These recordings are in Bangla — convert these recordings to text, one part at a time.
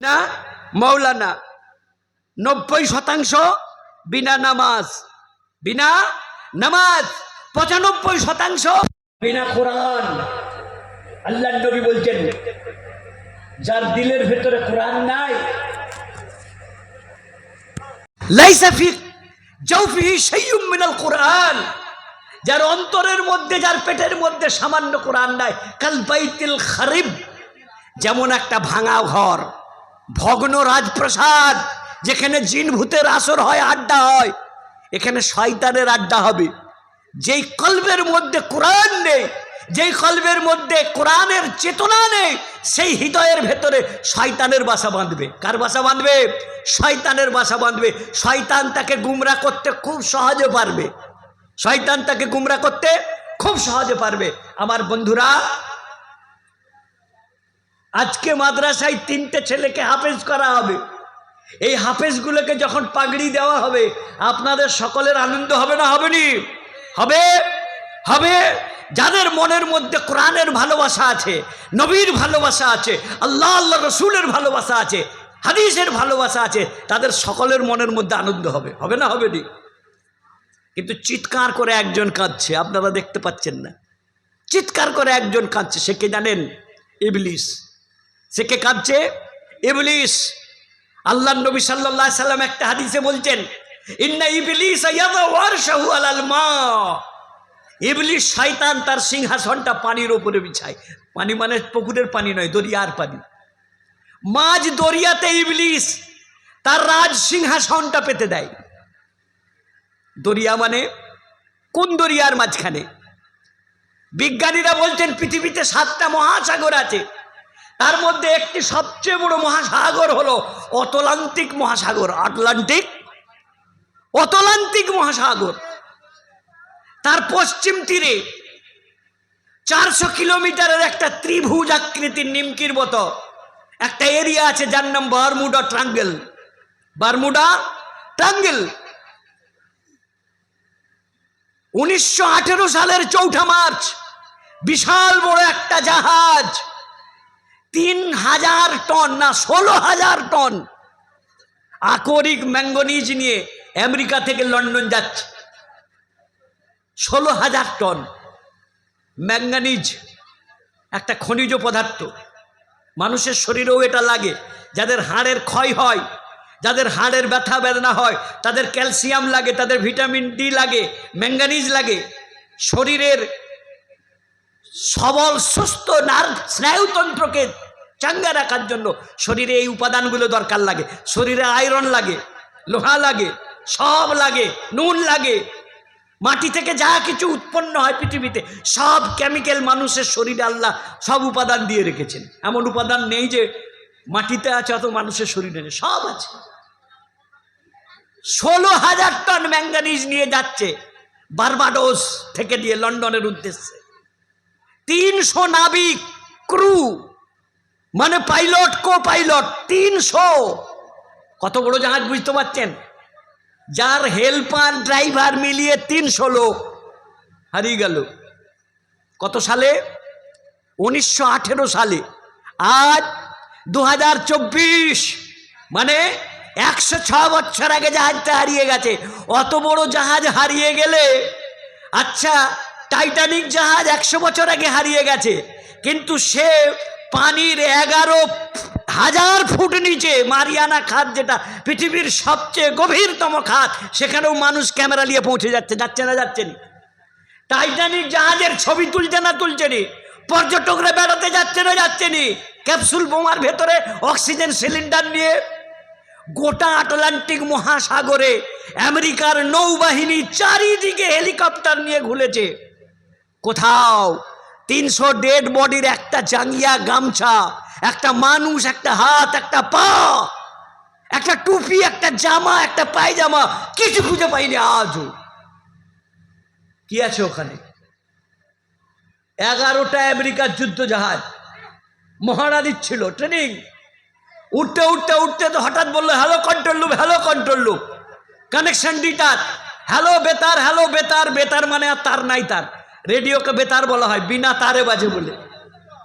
না মৌলানা নব্বই শতাংশ বিনা নামাজ। বিনা নামাজ, পঁচানব্বই শতাংশ বিনা কোরআন। আল্লাহ নবী বলছেন, যার দিলের ভেতরে কোরআন নাই, লাইসা ফি জৌফিহি শাইয়ুম মিনাল কোরআন। যার অন্তরের মধ্যে, যার পেটের মধ্যে সামান্য কোরআন নাই, কাল বাইতিল খারিব, যেমন একটা ভাঙা ঘর। ভগ্ন রাজপ্রাসাদ, যেখানে জিন ভূতের আসর হয়, আড্ডা হয়, এখানে শয়তানের আড্ডা হবে। যেই কলবের মধ্যে কোরআন নেই, যেই কলবের মধ্যে কোরআনের চেতনা নেই, সেই হৃদয়ের ভেতরে শয়তানের বাসা বাঁধবে। কার বাসা বাঁধবে? শয়তানের বাসা বাঁধবে। শয়তান তাকে গুমরা করতে খুব সহজে পারবে। শয়তান তাকে গুমরা করতে খুব সহজে পারবে। আমার বন্ধুরা আজকে মাদ্রাসায় তিনটে ছেলেকে হাফেজ করা হবে। এই হাফেজগুলোকে যখন পাগড়ি দেওয়া হবে, আপনাদের সকলের আনন্দ হবে না, হবে নি? হবে? হবে? যাদের মনের মধ্যে কোরআনের ভালোবাসা আছে, নবীর ভালোবাসা আছে, আল্লাহ আল্লাহ রসুলের ভালোবাসা আছে, হাদিসের ভালোবাসা আছে, তাদের সকলের মনের মধ্যে আনন্দ হবে। হবে না, হবে নি? কিন্তু চিৎকার করে একজন কাঁদছে, আপনারা দেখতে পাচ্ছেন না। চিৎকার করে একজন কাঁদছে, সে কে জানেন? ইবলিস। সে কে কাঁদছে। ইবলিস আল্লাহ নবী আলাইহি সাল্লাম একটা হাদিসে বলছেন, ইন্না ইবলিস আলাল মা। ইবলিস শয়তান তার সিংহাসনটা পানির ওপরে বিছায়। পানি মানে পুকুরের পানি নয়, দরিয়ার পানি। মাঝ দরিয়াতে ইবলিস তার রাজ সিংহাসনটা পেতে দেয়। দরিয়া মানে কোন দরিয়ার মাঝখানে? বিজ্ঞানীরা বলছেন পৃথিবীতে সাতটা মহাসাগর আছে। তার মধ্যে একটি সবচেয়ে বড় মহাসাগর হলো অতলান্তিক মহাসাগর, আটলান্টিক অতলান্তিক মহাসাগর। তার পশ্চিম তীরে চারশো কিলোমিটারের একটা ত্রিভুজ আকৃতির নিমকির মতো একটা এরিয়া আছে যার নাম বারমুডা ট্রাঙ্গেল বারমুডা ট্রাঙ্গেল উনিশশো আঠেরো সালের চৌঠা মার্চ, বিশাল বড় একটা জাহাজ তিন হাজার টন না ষোলো হাজার টন আকরিক ম্যাঙ্গনিজ নিয়ে আমেরিকা থেকে লন্ডন যাচ্ছে। ষোলো হাজার টন ম্যাঙ্গানিজ, একটা খনিজ পদার্থ। মানুষের শরীরেও এটা লাগে। যাদের হাড়ের ক্ষয় হয়, যাদের হাড়ের ব্যথা বেদনা হয়, তাদের ক্যালসিয়াম লাগে, তাদের ভিটামিন ডি লাগে, ম্যাঙ্গানিজ লাগে। শরীরের সবল, সুস্থ নার্ভ স্নায়ুতন্ত্রকে চাঙ্গা রাখার জন্য শরীরে এই উপাদানগুলো দরকার লাগে। শরীরে আয়রন লাগে, লোহা লাগে, সব লাগে, নুন লাগে। মাটি থেকে যা কিছু উৎপন্ন হয় পৃথিবীতে, সব কেমিক্যাল মানুষের শরীরে আল্লাহ সব উপাদান দিয়ে রেখেছেন। এমন উপাদান নেই যে মাটিতে আছে অত মানুষের শরীরে নেই, সব আছে। ষোলো হাজার টন ম্যাঙ্গানিজ নিয়ে যাচ্ছে বারবাডোস থেকে দিয়ে লন্ডনের উদ্দেশ্যে। তিনশো নাবিক ক্রু মানে পাইলট কো পাইলট, তিনশো। কত বড় জাহাজ বুঝতে পারছেন? যার হেল্পার, ড্রাইভার মিলিয়ে তিনশো লোক। হারিয়ে গেল। কত সালে? উনিশশো আঠেরো সালে। আজ দু হাজার চব্বিশ। মানে একশো ছ বছর আগে জাহাজটা হারিয়ে গেছে। অত বড় জাহাজ হারিয়ে গেলে আচ্ছা টাইটানিক জাহাজ একশো বছর আগে হারিয়ে গেছে। কিন্তু সে পানির এগারো হাজার ফুট নিচে, মারিয়ানা খাত যেটা পৃথিবীর সবচেয়ে গভীরতম খাত, সেখানেও মানুষ ক্যামেরা নিয়ে পৌঁছে যাচ্ছে যাচ্ছে না যাচ্ছে না। টাইটানিক জাহাজের ছবি তুলছে না, তুলছে নি। পর্যটকরা বেড়াতে যাচ্ছে না, যাচ্ছে নি। ক্যাপসুল বোমার ভেতরে অক্সিজেন সিলিন্ডার নিয়ে গোটা আটলান্টিক মহাসাগরে আমেরিকার নৌবাহিনী চারিদিকে হেলিকপ্টার নিয়ে ঘুরেছে। কোথাও তিনশো ডেড বডির একটা জাঙ্গিয়া গামছা, একটা মানুষ, একটা হাত, একটা পা, একটা টুপি, একটা জামা, একটা পায়জামা কিছু খুঁজে পাইনি আজও। কি আছে ওখানে? এগারোটা আমেরিকার যুদ্ধ জাহাজ মহারানীর ছিল ট্রেনিং উঠতে উঠতে উঠতে তো হঠাৎ বলল hello control loop hello control loop connection deter hello বেতার হ্যালো বেতার বেতার মানে আর তার নাই তার। রেডিওকে বেতার বলা হয়, বিনা তারে বাজে বলে।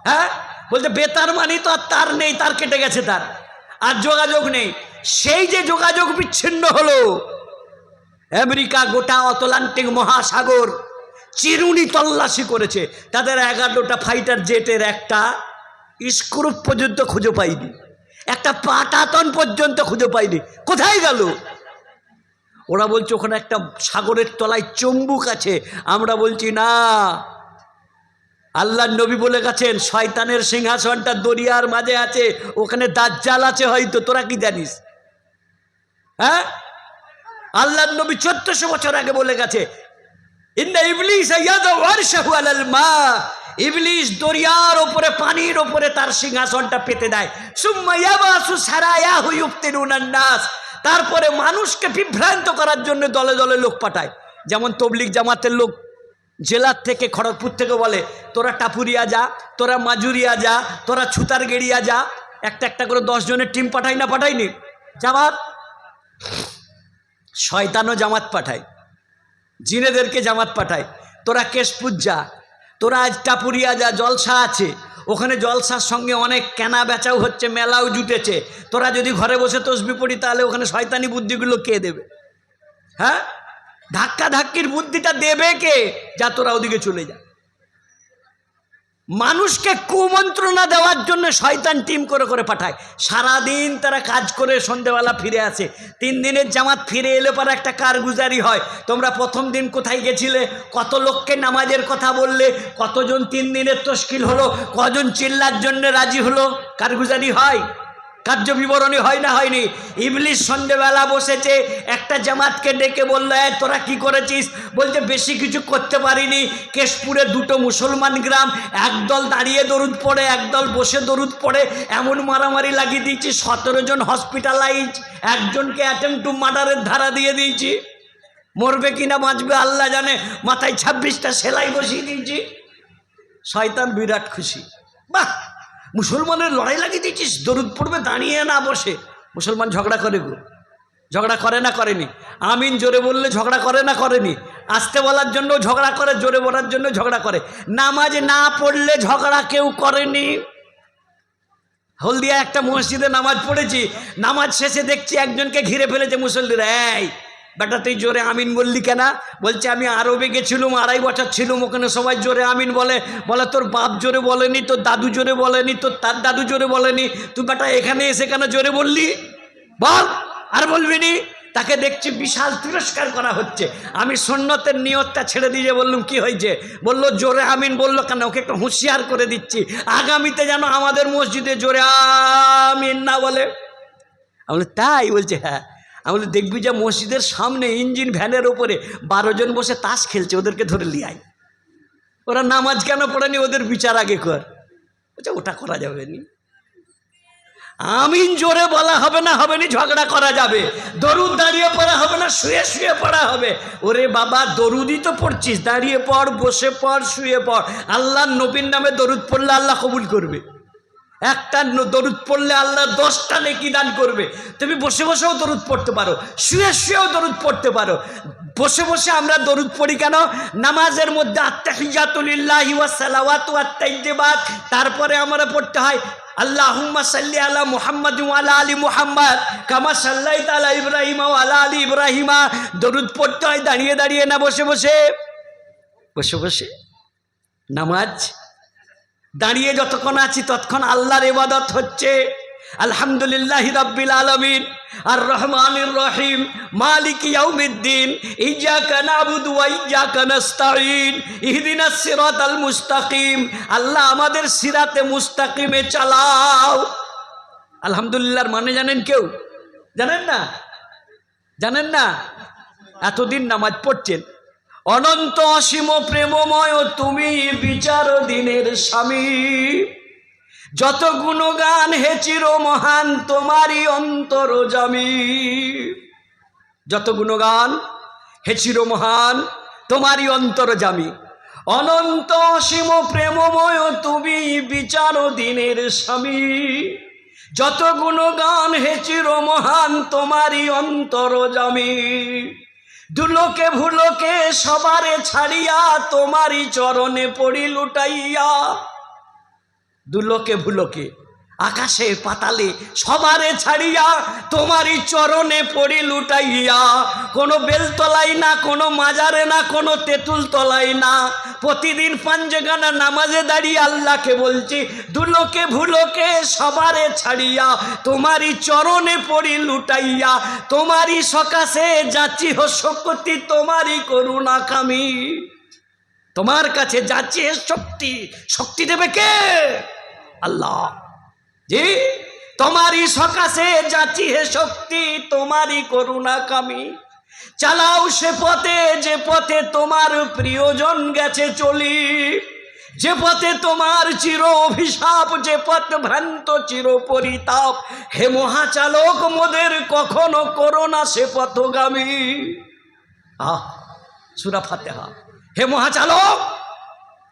হ্যাঁ? বলতে বেতার মানে তো আর তার নেই, তার কেটে গেছে তার। আর যোগাযোগ নেই। সেই যে যোগাযোগ বিচ্ছিন্ন হলো, আমেরিকা গোটা অতলান্টিক মহাসাগর চিরুনি তল্লাশি করেছে। তাদের এগারোটা ফাইটার জেটের একটা স্ক্রুপ পর্যন্ত খুঁজে পাইনি। একটা পাটাতন পর্যন্ত খুঁজে পাইনি। কোথায় গেল? ওরা বলছে ওখানে একটা সাগরের তলায় চম্বুক আছে। আমরা বলছি, না। আল্লাহ নবী বলে গেছেন, শয়তানের সিংহাসনটা দরিয়ার মাঝে আছে, ওখানে দাজ্জাল আছে হয়তো, তোরা কি জানিস? হ্যাঁ? আল্লাহ নবী চোদ্দশো বছর আগে বলে গেছে আলাল মা। দরিয়ার ওপরে, পানির ওপরে তার সিংহাসনটা পেতে দেয়। সুম্মা ইয়াবাসু ইফতিনুনান নাস। তারপরে মানুষকে বিভ্রান্ত করার জন্য দলে দলে লোক পাঠায়। যেমন তবলিগ জামাতের লোক জেলার থেকে খড়গপুর থেকে বলে, তোরা টাপুরিয়া যা, তোরা মাজুরিয়া যা, তোরা ছুতার গেড়িয়া যা, একটা একটা করে জনের টিম পাঠাই না পাঠাইনি? জামাত, শয়তানও জামাত পাঠায়, জিনেদেরকে জামাত পাঠায়। তোরা কেশপুর যা, তোরা আজ টাপুরিয়া যা, জলসা আছে ওখানে জলসার সঙ্গে অনেক কেনা বেচাও হচ্ছে, মেলাও জুটেছে। তোরা যদি ঘরে বসে তসবি পড়ি, তাহলে ওখানে শয়তানি বুদ্ধিগুলো কে দেবে? হ্যাঁ? ধাক্কা ধাক্কির বুদ্ধিটা দেবে কে? যা তোরা ওদিকে চলে যা। মানুষকে কুমন্ত্রণা দেওয়ার জন্য শয়তান টিম করে করে পাঠায়। সারাদিন তারা কাজ করে সন্ধেবেলা ফিরে আসে। তিন দিনের জামাত ফিরে এলে পরে একটা কারগুজারি হয়। তোমরা প্রথম দিন কোথায় গেছিলে? কত লোককে নামাজের কথা বললে? কতজন তিন দিনের তশকিল হলো? কজন চিল্লার জন্য রাজি হলো? কারগুজারি হয়? কার্য বিবরণী হয় না হয়নি। ইবলিশ সন্ধেবেলা বসেছে একটা জামাতকে ডেকে বলল "এই, তোরা কি করেছিস? বলতে বেশি কিছু করতে পারিনি। কেশপুরে দুটো মুসলমান গ্রাম একদল দাঁড়িয়ে দরুদ পড়ে একদল বসে দরুদ পড়ে এমন মারামারি লাগিয়ে দিয়েছি সতেরো জন হসপিটালাইজ একজনকে অ্যাটেম্প টু মার্ডারের ধারা দিয়ে দিয়েছি। মরবে কিনা বাঁচবে আল্লাহ জানে মাথায় ছাব্বিশটা সেলাই বসিয়ে দিয়েছি। শয়তান বিরাট খুশি। বাহ! মুসলমানের লড়াই লাগিয়ে দিয়েছিস, দরুদ পড়বে, দাঁড়িয়ে না বসে। মুসলমান ঝগড়া করে গো। ঝগড়া করে না করেনি। আমিন জোরে বললে ঝগড়া করে না করেনি। আসতে বলার জন্য ঝগড়া করে, জোরে বলার জন্য ঝগড়া করে। নামাজ না পড়লে ঝগড়া কেউ করেনি। হলদিয়া একটা মসজিদে নামাজ পড়েছি। নামাজ শেষে দেখছি একজনকে ঘিরে ফেলেছে মুসল্লিরা। এই বেটা, তুই জোরে আমিন বললি কেন? বলছে, আমি আরবে গেছিলাম, আড়াই বছর ছিলাম, ওখানে সবাই জোরে আমিন বলে। বলে, তোর বাপ জোরে বলেনি, তোর দাদু জোরে বলেনি, তোর তার দাদু জোরে বলেনি। তুই বেটা, এখানে এসে কেন জোরে বললি? বল, আর বলবি নি? তাকে দেখছি বিশাল তিরস্কার করা হচ্ছে। আমি সন্ন্যতের নিয়তটা ছেড়ে দিয়ে বললাম, কি হয়েছে? বলল, জোরে আমিন বলল কেন? ওকে একটু হুঁশিয়ার করে দিচ্ছি। আগামীতে যেন আমাদের মসজিদে জোরে আমিন না বলে। আমি তাই? বলছে হ্যাঁ। আমি দেখবি যে মসজিদের সামনে ইঞ্জিন ভ্যানের ওপরে বারো জন বসে তাস খেলছে, ওদেরকে ধরে লিয়াই ওরা নামাজ কেন পড়েনি, ওদের বিচার আগে কর। বলছে, ওটা করা যাবে নি। আমিন জোরে বলা হবে না, হবে নি, ঝগড়া করা যাবে। দরুদ দাঁড়িয়ে পড়া হবে না, শুয়ে শুয়ে পড়া হবে। ওরে বাবা, দরুদই তো পড়ছিস, দাঁড়িয়ে পড়, বসে পড়, শুয়ে পড়। আল্লাহ নবীর নামে দরুদ পড়লে আল্লাহ কবুল করবে। একটা দরুদ পড়লে আল্লাহ দশটা নেকি দান করবে। তুমি বসে বসেও দরুদ পড়তে পারো, শুয়ে শুয়েও দরুদ পড়তে পারো। বসে বসে আমরা দরুদ পড়ি কেন? নামাজের মধ্যে আত্মাহিজাতুলিল্লাহ ওয়াসালাওয়াত ওয়াত্তাইজিবাত তারপরে আমরা পড়তে হয়, আল্লাহুম্মা সাল্লি আলা মুহাম্মাদ ওয়ালা আলী মুহাম্মদ, কামা সাল্লাইত আলা ইব্রাহিম ওয়ালা আলী ইব্রাহিমা। দরুদ পড়তে হয়, দাঁড়িয়ে দাঁড়িয়ে না বসে বসে? বসে বসে। নামাজ দাঁড়িয়ে যতক্ষণ আছি ততক্ষণ আল্লাহর ইবাদত হচ্ছে। আলহামদুলিল্লাহ রাব্বিল আলামিন। আর রহমানির রহিম। মালিক ইয়াউমিদ্দিন। ইয়্যাকা নাবুদু ওয়া ইয়্যাকা নাস্তাঈন। ইহদিনাস সিরাতাল মুস্তাকিম। আল্লাহ আমাদের সিরাতে মুস্তাকিমে চালাও। আলহামদুলিল্লাহর মানে জানেন কেউ? জানেন না? জানেন না? এতদিন নামাজ পড়ছেন। অনন্ত অসীম প্রেমময় তুমি বিচার দিনের স্বামী। যত গুণগান হে চির মহান তোমারই অন্তর জামি। যত গুণগান হে চির মহান তোমারই অন্তর জামি। অনন্ত অসীম প্রেমময় তুমি বিচার দিনের স্বামী। যত গুণগান হে চির মহান তোমারই অন্তর জামি। দুলোকে ভুলোকে সবারে ছাড়িয়া তোমারই চরণে পড়ি লুটাইয়া। দুলোকে ভুলোকে আকাশে পাতালে সবারে ছাড়িয়া তোমারই চরণে পড়ি লুটাইয়া। কোনো বেলতলাই না, কোনো মাজারে না, কোনো তেঁতুল তলাই না। প্রতিদিন পাঞ্জগানা নামাজে দাঁড়িয়ে আল্লাহকে বলছি, দুলোকে ভুলোকে সবারে ছাড়িয়া তোমারই চরণে পড়ি লুটাইয়া। তোমারই সকাশে যাচ্ছি শক্তি, তোমারই করুণা কামি তোমার কাছে যাচ্ছি শক্তি শক্তি দেবে কে? আল্লাহ। জি? তোমারই সকাশে যাচ্ছি হে শক্তি, তোমারই করুণা কামি। চালাও সে পথে, যে পথে তোমার প্রিয়জন গেছে চলি। যে পথে তোমার চির অভিশাপ, যে পথ ভ্রান্ত চির পরিতাপ। হে মহাচালক, মোদের কখনো করোনা সে পথগামী। আহ, সুরা ফাতেহা। হে মহাচালক,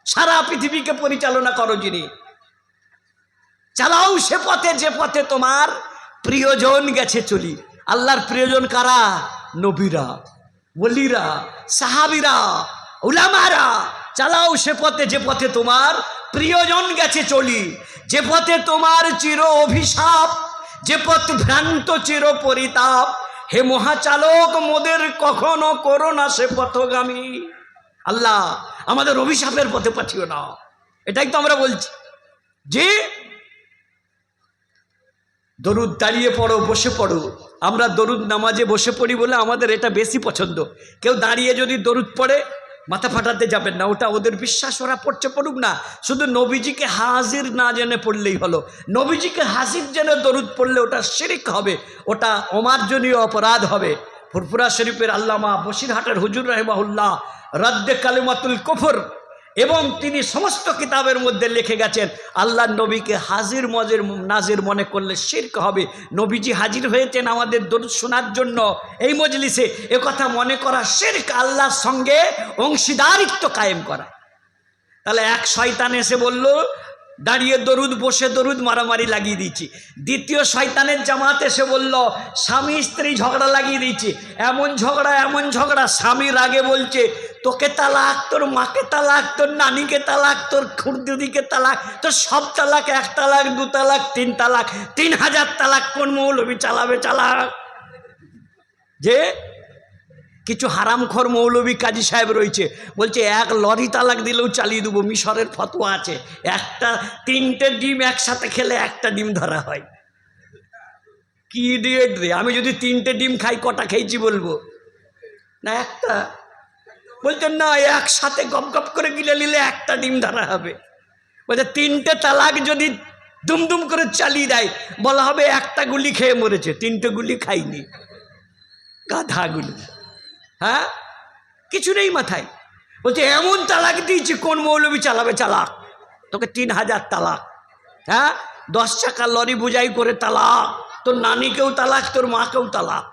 সারা পৃথিবীকে পরিচালনা করো যিনি। চালাও সে পথে, যে পথে তোমার প্রিয়জন গেছে চলি। আল্লাহর প্রিয়জন কারা? নবীরা বলিরা সাহাবিরা, উলামারা। চালাও সে পথে, যে পথে তোমার প্রিয়জন গেছে চলি। যে পথে তোমার চির অভিশাপ, যে পথ ভ্রান্ত চির পরিতাপ। হে মহাচালক, মোদের কখনো করো না সে পথগামী। আল্লাহ, আমাদের অভিশাপের পথে পাঠিও না। এটাই তো আমরা বলছি। যে দরুদ দাঁড়িয়ে পড়ো, বসে পড়ো। আমরা দরুদ নামাজে বসে পড়ি বলে আমাদের এটা বেশি পছন্দ। কেউ দাঁড়িয়ে যদি দরুদ পড়ে, মাথা ফাটাতে যাবেন না, ওটা ওদের বিশ্বাস, ওরা পড়ছে পড়ুক না। শুধু নবীজিকে হাজির না জেনে পড়লেই হলো। নবীজিকে হাজির জেনে দরুদ পড়লে ওটা শিরিক হবে, ওটা অমার্জনীয় অপরাধ হবে। ফুরফুরা শরীফের আল্লামা বসিরহাটের হুজুর রহমাহুল্লাহ, রদ্দে কালিমাতুল কফর এবং তিনি সমস্ত কিতাবের মধ্যে লিখে গেছেন, আল্লাহ নবীকে হাজির মজের নাজির মনে করলে শির্ক হবে। নবীজি হাজির হয়েছেন আমাদের দরুদ শোনার জন্য। এই মজলিসে কথা মনে করা শির্ক আল্লাহর সঙ্গে অংশীদারিত্ব কায়েম করা। তাহলে এক শয়তান এসে বলল দাঁড়িয়ে দরুদ, বসে দরুদ, মারামারি লাগিয়ে দিচ্ছি দ্বিতীয় শয়তানের জামাত এসে বলল, স্বামী স্ত্রী ঝগড়া লাগিয়ে দিচ্ছি এমন ঝগড়া এমন ঝগড়া স্বামীর আগে বলছে, তোকে তালাক, তোর মাকে তালাক, তোর নানিকে তালাক, তোর খুরদিদিকে তালাক, তোর সব তালাক, এক তালাক, দু তালাক, তিন তালাক, তিন হাজার তালাক কোন মৌলবি চালাবে, চালাক? যে কিছু হারামখর মৌলবী কাজী সাহেব রয়েছে। বলছে, এক লরি তালাক দিলেও চালিয়ে দেবো, মিশরের ফতোয়া আছে। একটা, তিনটে ডিম একসাথে খেলে একটা ডিম ধরা হয়। কি ডিয়েট রে, আমি যদি তিনটে ডিম খাই, কটা খেয়েছি বলব? না, একটা। বলছে, না, একসাথে গপ গপ করে গিলে নিলে একটা ডিম ধরা হবে। বলছে, তিনটে তালাক যদি দুমদুম করে চালিয়ে দেয়, বলা হবে একটা গুলি খেয়ে মরেছে, তিনটে গুলি খাইনি। গাধাগুলি হ্যাঁ? কিছু নেই মাথায়। বলছে, এমন তালাক দিয়েছি, কোন মৌলবি চালাবে চালাক? তোকে তিন হাজার তালাক। হ্যাঁ? দশ চাকা লরি বুঝাই করে তালাক। তোর নানিকেও তালাক, তোর মাকেও তালাক।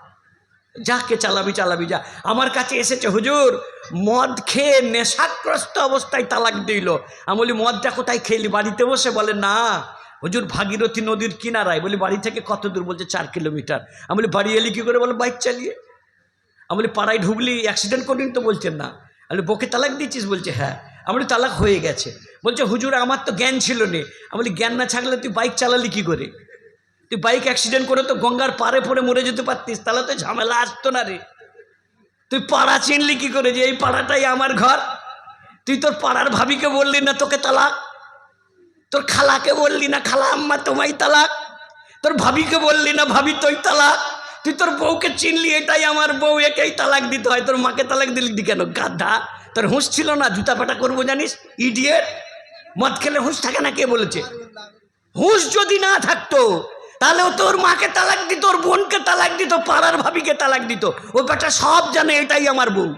যাকে চালাবি চালাবি, যা। আমার কাছে এসেছে, হুজুর, মদ খেয়ে নেশাগ্রস্ত অবস্থায় তালাক দিল। আমি বলি, মদটা কোথায় খেলি? বাড়িতে বসে? বলে, না। হুজুর, ভাগীরথী নদীর কিনারায়। বলি, বাড়ি থেকে কত দূর? বলছে, চার কিলোমিটার। আমি বলি, বাড়ি এলি কী করে? বলে, বাইক চালিয়ে। আমি পাড়ায় ঢুকলি অ্যাক্সিডেন্ট করিনি তো বলছেন না। আমি বকে তালাক দিয়েছিস? বলছে হ্যাঁ। আমি তালাক হয়ে গেছে। বলছে, হুজুর, আমার তো জ্ঞান ছিল নে। আমি জ্ঞান না থাকলে তুই বাইক চালালি কী করে? তুই বাইক অ্যাক্সিডেন্ট করে তো গঙ্গার পারে পড়ে মরে যেতে পারতিস, তাহলে তো ঝামেলা আসতো না রে। তুই পাড়া চিনলি কি করে যে এই পাড়াটাই আমার ঘর? তুই তোর পাড়ার ভাবিকে বললি না তোকে তালাক? তোর খালাকে বললি না, খালা আম্মা, তোমায় তালাক? তোর ভাবিকে বললি না, ভাবি তোই তালাক? তুই তোর বউকে চিনলি? এটাই আমার বউ, একেই তালাক দিতে হয়। তোর মাকে তালাক দিলি কেন? গাধা। তোর হুঁশ ছিল না, জুতা পাটা করব জানিস? ইডিয়েট। মদ খেলে হুঁশ থাকে না কে বলেছে? হুঁশ যদি না থাকতো, তাহলে ও তোর মাকে তালাক দিত, ওর বোনকে তালাক দিত, পাড়ার ভাবিকে তালাক দিত। ও বেটা সব জানে, এটাই আমার বউ।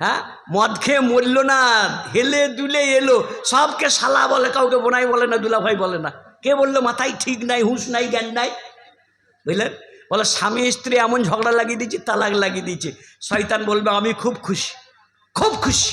হ্যাঁ? মদ খেয়ে মরল না, হেলে দুলে এলো। সবকে শালা বলে, কাউকে বোনাই বলে না, দুলাভাই বলে না। কে বলল, মাথায় ঠিক নাই, হুঁশ নাই, জ্ঞান নাই? বুঝলেন? বলে, স্বামী, স্ত্রী এমন ঝগড়া লাগিয়ে দিচ্ছে তালাক লাগিয়ে দিচ্ছে শয়তান বলবে, আমি খুব খুশি খুব খুশি।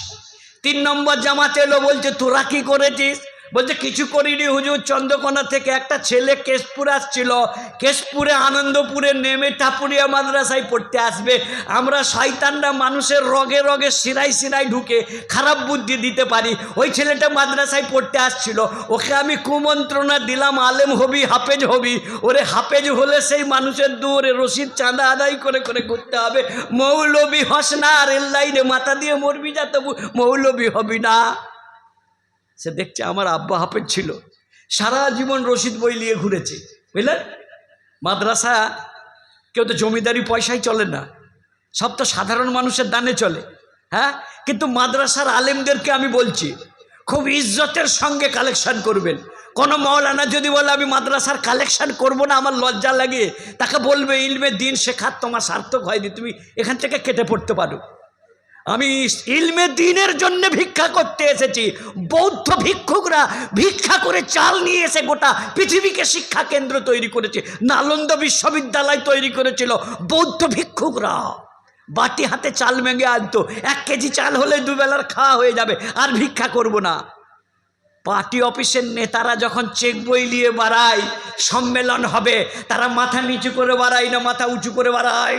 তিন নম্বর জামাতে এলো, বলছে, তোরা কি করেছিস? বলছে, কিছু করিনি হুজুর, চন্দ্রকোনা থেকে একটা ছেলে কেশপুর আসছিল। কেশপুরে, আনন্দপুরে নেমে টাপুরিয়া মাদ্রাসায় পড়তে আসবে। আমরা শয়তানরা মানুষের রগে রগে সিরাই সিরাই ঢুকে খারাপ বুদ্ধি দিতে পারি। ওই ছেলেটা মাদ্রাসায় পড়তে আসছিল। ওকে আমি কুমন্ত্রণা দিলাম, আলেম হবি, হাফেজ হবি। ওরে হাফেজ হলে সেই মানুষের দূরে রসিদ চাঁদা আদায় করে করে করতে হবে। মৌলবি হস না আর লাইনে মাথা দিয়ে মরবি যা তবু মৌলবি হবি না। সে দেখছে আমার আব্বা হাফেজ ছিল। সারা জীবন রশিদ বই নিয়ে ঘুরেছে। বুঝলেন? মাদ্রাসা, কেউ তো জমিদারি পয়সায় চলে না। সব তো সাধারণ মানুষের দানে চলে। হ্যাঁ? কিন্তু মাদ্রাসার আলেমদেরকে আমি বলছি, খুব ইজ্জতের সঙ্গে কালেকশন করবেন। কোনো মৌলানা যদি বলে, আমি মাদ্রাসার কালেকশন করব না, আমার লজ্জা লাগে। তাকে বলবে, ইলমে দিন শেখার তোমার সার্থক হয়নি। তুমি এখান থেকে কেটে পড়তে পারো। আমি ইলমে দিনের জন্য ভিক্ষা করতে এসেছি। বৌদ্ধ ভিক্ষুকরা ভিক্ষা করে চাল নিয়ে এসে গোটা পৃথিবীকে শিক্ষা কেন্দ্র তৈরি করেছে, নালন্দা বিশ্ববিদ্যালয় তৈরি করেছিল বৌদ্ধ ভিক্ষুকরা। বাটি হাতে চাল মেঙে আনতো, এক কেজি চাল হলে দুবেলার খাওয়া হয়ে যাবে, আর ভিক্ষা করব না। পার্টি অফিসের নেতারা যখন চেক বই নিয়ে বাড়ায়, সম্মেলন হবে, তারা মাথা নিচু করে বাড়ায় না মাথা উঁচু করে বাড়ায়?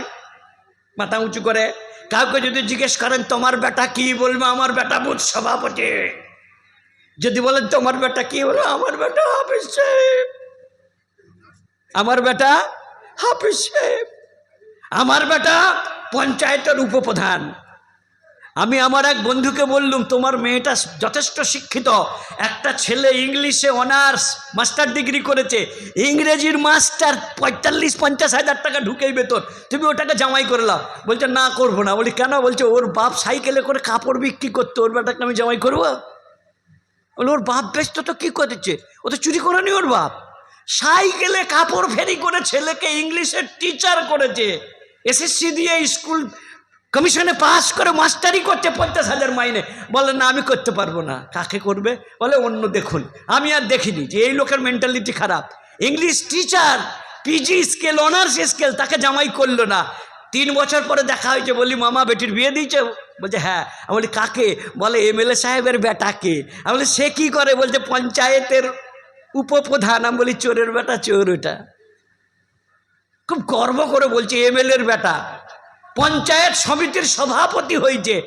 মাথা উঁচু করে? কাউকে যদি জিজ্ঞেস করেন, তোমার বেটা কি? বলবে, আমার বেটা বুথ সভাপতি। যদি বলেন, তোমার বেটা কি? বলবে আমার বেটা হাফিজ সাহেব। আমার বেটা হাফিজ সাহেব। আমার বেটা পঞ্চায়েতের উপপ্রধান। আমি আমার এক বন্ধুকে বললুম, তোমার মেয়েটা যথেষ্ট শিক্ষিত। একটা ছেলে ইংলিশে অনার্স, মাস্টার ডিগ্রি করেছে। ইংরেজির মাস্টার পঁয়তাল্লিশ, পঞ্চাশ হাজার টাকা ঢুকেই বেতন। তুমি ওটাকে জামাই করলাম বলছে, না করব না। বলি, কেন? বলছে, ওর বাপ সাইকেলে করে কাপড় বিক্রি করতো, ওর বেটাকে আমি জামাই করব? বলে, ওর বাপ বেচতো তো কী করেছে? ও তো চুরি করেনি ওর বাপ। সাইকেলে কাপড় ফেরি করে ছেলেকে ইংলিশের টিচার করেছে। এসএসসি দিয়ে স্কুল কমিশনে পাস করে মাস্টারি করতে পঞ্চাশ হাজার মাইনে। বলে, না, আমি করতে পারব না। কাকে করবে? বলে, অন্য দেখুন। আমি আর দেখিনি যে এই লোকের মেন্টালিটি খারাপ। English teacher PG scale honours scale তাকে জামাই করল না। তিন বছর পরে দেখা হয়েছে, বলি, মামা, বেটির বিয়ে দিয়েছে? বলছে হ্যাঁ। আমি বলি, কাকে? বলে, এমএলএ সাহেবের বেটাকে। আমি বলি, সে কী করে? বলছে, পঞ্চায়েতের উপপ্রধান। আমি বলি, চোরের বেটা, চোর ওটা। খুব গর্ব করে বলছে এমএলএর বেটা। পঞ্চায়েত সমিতির সভাপতি হয়েছে।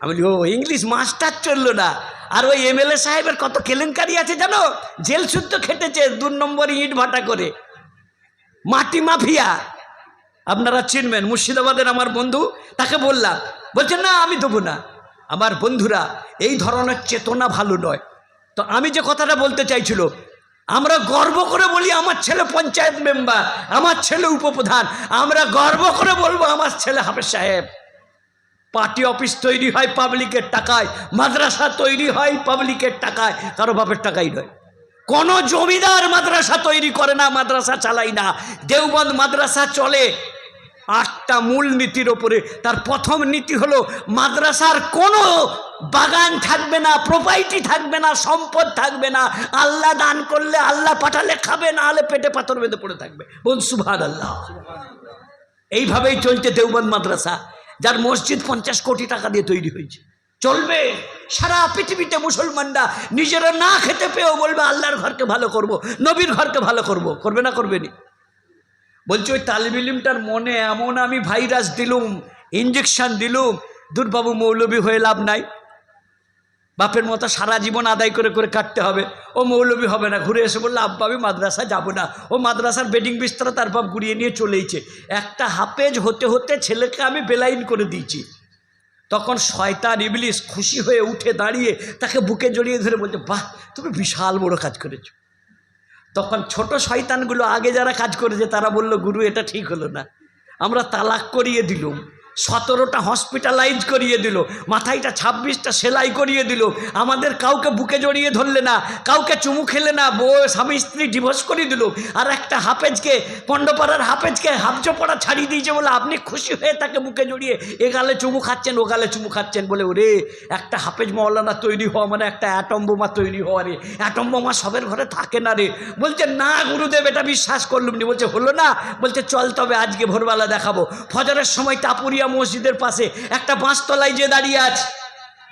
আমি ও, ইংলিশ মাস্টার চলল না। আর ওই এমএলএ সাহেবের কত কেলেঙ্কারি আছে জানো? জেল শুদ্ধ খেটেছে দু নম্বর ইট ভাটা করে। মাটি মাফিয়া। আপনারা চিনবেন, মুর্শিদাবাদের আমার বন্ধু, তাকে বললাম, বলছে, না, আমি দেবো না। আমার বন্ধুরা, এই ধরনের চেতনা ভালো নয়। তো আমি যে কথাটা বলতে চাইছিল আমরা গর্ব করে বলি আমার ছেলে পঞ্চায়েত মেম্বার, আমার ছেলে উপপ্রধান। আমরা গর্ব করে বলব আমার ছেলে হাফেজ সাহেব। পার্টি অফিস তৈরি হয় পাবলিকের টাকায়, মাদ্রাসা তৈরি হয় পাবলিকের টাকায়, কারও বাপের টাকাই নয়। কোনো জমিদার মাদ্রাসা তৈরি করে না, মাদ্রাসা চালাই না। দেওবন্দ মাদ্রাসা চলে আটটা মূল নীতির ওপরে। তার প্রথম নীতি হলো, মাদ্রাসার কোনো বাগান থাকবে না প্রপার্টি থাকবে না, সম্পদ থাকবে না। আল্লাহ দান করলে আল্লাহ পাঠালে খাবে, না হলে পেটে পাথর বেঁধে পড়ে থাকবে। বল সুভান আল্লাহ এইভাবেই চলছে দেওবন্দ মাদ্রাসা, যার মসজিদ পঞ্চাশ কোটি টাকা দিয়ে তৈরি হয়েছে। চলবে। সারা পৃথিবীতে মুসলমানরা নিজেরা না খেতে পেয়েও বলবে, আল্লাহর ঘরকে ভালো করব। নবীর ঘরকে ভালো করব। করবে না, করবে নি। বলছি, ওই তালিবিলিমটার মনে এমন আমি ভাইরাস দিলুম ইঞ্জেকশন দিলুম, দুর্বাবু মৌলবী হয়ে লাভ নাই। বাপের মতো সারা জীবন আদায় করে করে কাটতে হবে। ও মৌলবী হবে না, ঘুরে এসে বলল, আব্বা, আমি মাদ্রাসা যাব না। ও মাদ্রাসার বেডিং বিস্তারা তার বাপ ঘুরিয়ে নিয়ে চলেইছে। একটা হাফেজ হতে হতে ছেলেকে আমি বেলাইন করে দিয়েছি। তখন শয়তান ইবলিস খুশি হয়ে উঠে দাঁড়িয়ে তাকে বুকে জড়িয়ে ধরে বলছে, বাহ, তুমি বিশাল বড় কাজ করেছ। তখন ছোট শয়তানগুলো আগে যারা কাজ করেছে তারা বলল, গুরু, এটা ঠিক হলো না। আমরা তালাক করিয়ে দিলুম। সতেরোটা হসপিটালাইজ করিয়ে দিল, মাথায়টা ছাব্বিশটা সেলাই করিয়ে দিল। আমাদের কাউকে বুকে জড়িয়ে ধরলে না, কাউকে চুমু খেলে না, বউ, স্বামী, স্ত্রী ডিভোর্স করিয়ে দিল। আর একটা হাফেজকে, পণ্ডপাড়ার হাফেজকে হাফচোপড়া ছাড়িয়ে দিয়েছে বলে আপনি খুশি হয়ে তাকে বুকে জড়িয়ে এ গালে চুমু খাচ্ছেন, ও গালে চুমু খাচ্ছেন বলে, ওরে, একটা হাফেজ মৌলানা তৈরি হওয়া মানে একটা অ্যাটম বোমা তৈরি হওয়া রে। অ্যাটম বোমা সবের ঘরে থাকে না রে। বলছে, না গুরুদেব, এটা বিশ্বাস করলুম নি। বলছে, হলো না। বলছে, চল তবে আজকে ভোরবেলা দেখাবো। ফজরের সময় টাপুরিয়া মসজিদের পাশে একটা বাঁশতলায় যে দাঁড়িয়ে আছে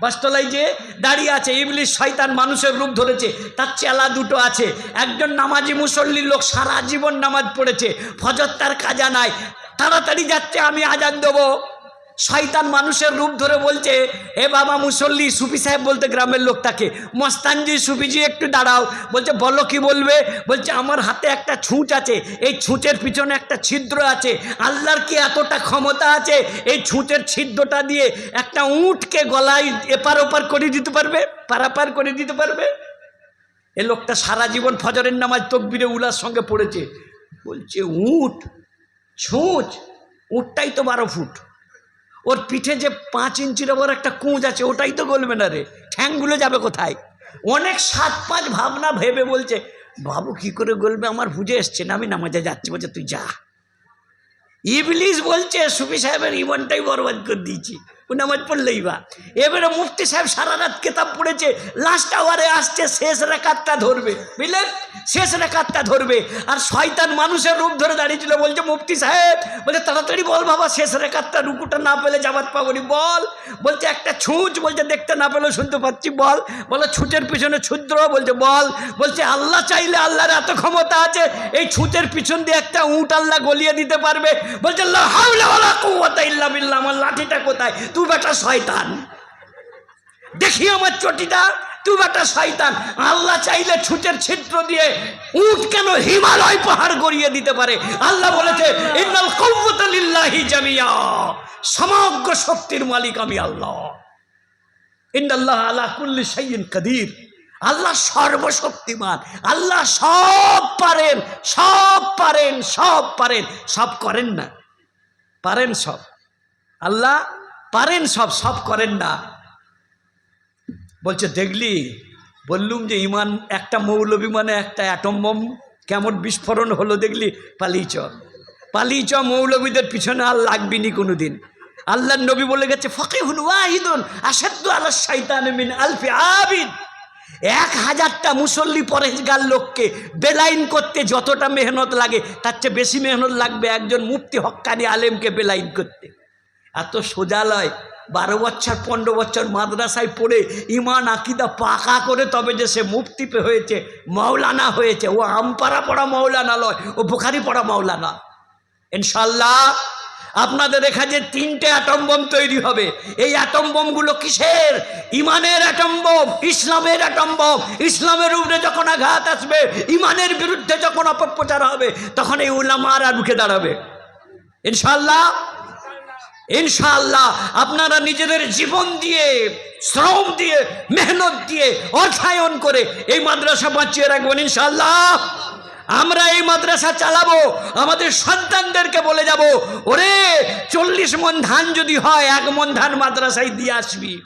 বাসতলায় যে দাঁড়িয়ে আছে ইবলিশ শয়তান মানুষের রূপ ধরেছে, তার চেলা দুটো আছে, একজন নামাজি মুসল্লির লোক সারা জীবন নামাজ পড়েছে, ফজর তার কাজা নাই, তাড়াতাড়ি যাচ্ছে, আমি আজান দেবো। শয়তান মানুষের রূপ ধরে বলছে, এ বাবা মুসল্লি, সুফি সাহেব বলতে গ্রামের লোকটাকে, মস্তানজি, সুফিজি একটু দাঁড়াও। বলছে, বলো কি বলবে? বলছে, আমার হাতে একটা ছুঁচ আছে, এই ছুঁচের পিছনে একটা ছিদ্র আছে, আল্লাহর কি এতটা ক্ষমতা আছে, এই ছুঁচের ছিদ্রটা দিয়ে একটা উঁটকে গলায় এপার ওপার করে দিতে পারবে, পারাপার করে দিতে পারবে? এ লোকটা সারা জীবন ফজরের নামাজ তকবিরে উলার সঙ্গে পড়েছে। বলছে, উঁট, ছুঁচ, উঁটটাই তো বারো ফুট। ওর পিঠে যে পাঁচ ইঞ্চির ওপর একটা কুঁজ আছে, ওটাই তো গলবে না রে। ঠ্যাংগুলো যাবে কোথায়? অনেক সাত পাঁচ ভাবনা ভেবে বলছে, বাবু, কি করে গলবে? আমার বুঝে এসছে না, আমি নামাজে যাচ্ছি। বলছে, তুই যা। ইবলিস বলছে, সুফি সাহেবের ইমনটাই বরবাদ করে দিয়েছি। নামাজ পড়লেই বা। এবারে মুফতি সাহেব সারা রাত কেতাব পড়েছে লাস্ট আওয়ারে আসছে, শেষ রেখাতটা ধরবে। বুঝলেন? শেষ রেখাতটা ধরবে। আর শয়তান মানুষের রূপ ধরে দাঁড়িয়েছিল, বলছে, মুফতি সাহেব, বলছে, তাড়াতাড়ি বল বাবা, শেষ রেখাতটা রুকুটা না পেলে জামাত পাবনি বল। বলছে, একটা ছুঁচ, বলছে, দেখতে না পেলেও শুনতে পাচ্ছি, বল। বলে, ছুঁচের পিছনে ছুদ্র, বলছে, বল। বলছে, আল্লাহ চাইলে আল্লাহর এত ক্ষমতা আছে, এই ছুঁচের পিছন দিয়ে একটা উঁট আল্লাহ গলিয়ে দিতে পারবে। বলছে আল্লাহ কুওয়াতা ইল্লা বিল্লাহ, আমার লাঠিটা কোথায়? তুই বেটা শয়তান। দেখি আমার চটিটা তুই বেটা শয়তান। আল্লাহ চাইলে ছুটের ছিদ্র দিয়ে উট কেন হিমালয় পাহাড় গড়িয়ে দিতে পারে? আল্লাহ বলেছে, ইন্নাল কওয়াতা লিল্লাহি জামিয়া। সমগ্র শক্তির মালিক আমি আল্লাহ। ইন্দাল্লাহ আলা কুল্লি শাইইন কাদির। আল্লাহ সর্বশক্তিমান। আল্লাহ সব পারেন সব পারেন সব পারেন। সব করেন না। পারেন সব। আল্লাহ পারেন সব সব করেন না। বলছে, দেখলি? বললুম যে ইমান, একটা মৌলবী মানে একটা অ্যাটম বোম কেমন বিস্ফোরণ হলো দেখলি? পালিয়ে চ পালিয়ে চ মৌলবীদের পিছনে আর লাগবি নি কোনো দিন আল্লাহ নবী বলে গেছে ফকে হুন ওয়াহিদুন আসাদ্দ আল্লাহ শৈতান মিন আলফি আবিদ। এক হাজারটা মুসল্লি পরেজগার লোককে বেলাইন করতে যতটা মেহনত লাগে, তার চেয়ে বেশি মেহনত লাগবে একজন মুফতি হক্কানি আলেমকে বেলাইন করতে। এত সোজা লয় বারো বছর, পনেরো বছর মাদ্রাসায় পড়ে ইমান, আকিদা পাকা করে তবে যে সে মুফতি হয়েছে, মাওলানা হয়েছে। ও আমপাড়া পড়া মাওলানা লয়, ও বোখারি পড়া মাওলানা। ইনশাল্লাহ আপনাদের এখানে তিনটে অ্যাটম বোম তৈরি হবে, এই অ্যাটম বোমগুলো কিসের? ইমানের অ্যাটম বোম ইসলামের অ্যাটম বোম ইসলামের উপরে যখন আঘাত আসবে, ইমানের বিরুদ্ধে যখন অপপ্রচার হবে, তখন এই উলামারা রুখে দাঁড়াবে। ইনশাল্লাহ ইনশাআল্লাহ আপনারা নিজেদের জীবন দিয়ে, শ্রম দিয়ে, মেহনত দিয়ে, অর্থায়ন করে এই মাদ্রাসা বাঁচিয়ে রাখবেন ইনশাআল্লাহ। আমরা এই মাদ্রাসা চালাবো, আমাদের সন্তানদেরকে বলে যাব, ওরে, চল্লিশ মন ধান যদি হয়, এক মন ধান মাদ্রাসায় দিয়ে আসবি।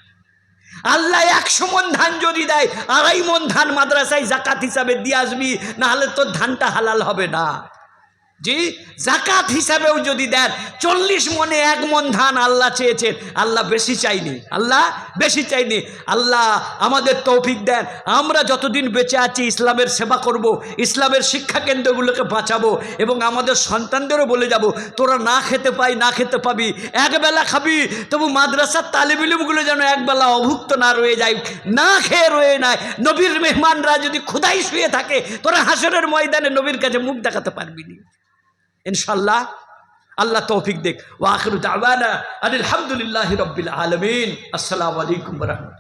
আল্লাহ একশো মন ধান যদি দেয়, আড়াই মন ধান মাদ্রাসায় জাকাত হিসাবে দিয়ে আসবি, নাহলে তোর ধানটা হালাল হবে না। জি, জাকাত হিসাবেও যদি দেন, চল্লিশ মনে এক মন ধান আল্লাহ চেয়েছেন। আল্লাহ বেশি চাইনি। আল্লাহ বেশি চাইনি। আল্লাহ আমাদের তৌফিক দেন। আমরা যতদিন বেঁচে আছি, ইসলামের সেবা করব, ইসলামের শিক্ষা কেন্দ্রগুলোকে বাঁচাবো এবং আমাদের সন্তানদেরও বলে যাব, তোরা না খেতে পাই, না খেতে পাবি। একবেলা খাবি, তবু মাদ্রাসার তালিবিলিমগুলো যেন একবেলা অভুক্ত না রয়ে যায়, না খেয়ে রয়ে নাই নবীর মেহমানরা যদি ক্ষুদাই শুয়ে থাকে, তোরা হাসরের ময়দানে নবীর কাছে মুখ দেখাতে পারবি না। ইনশাল্লাহ আল্লাহ তৌফিক দেখ। ওয়াখরুদ দাওয়ানা আলহামদুলিল্লাহ রবিল আলমিন। আসসালামু আলাইকুম রহমতুল্লাহ।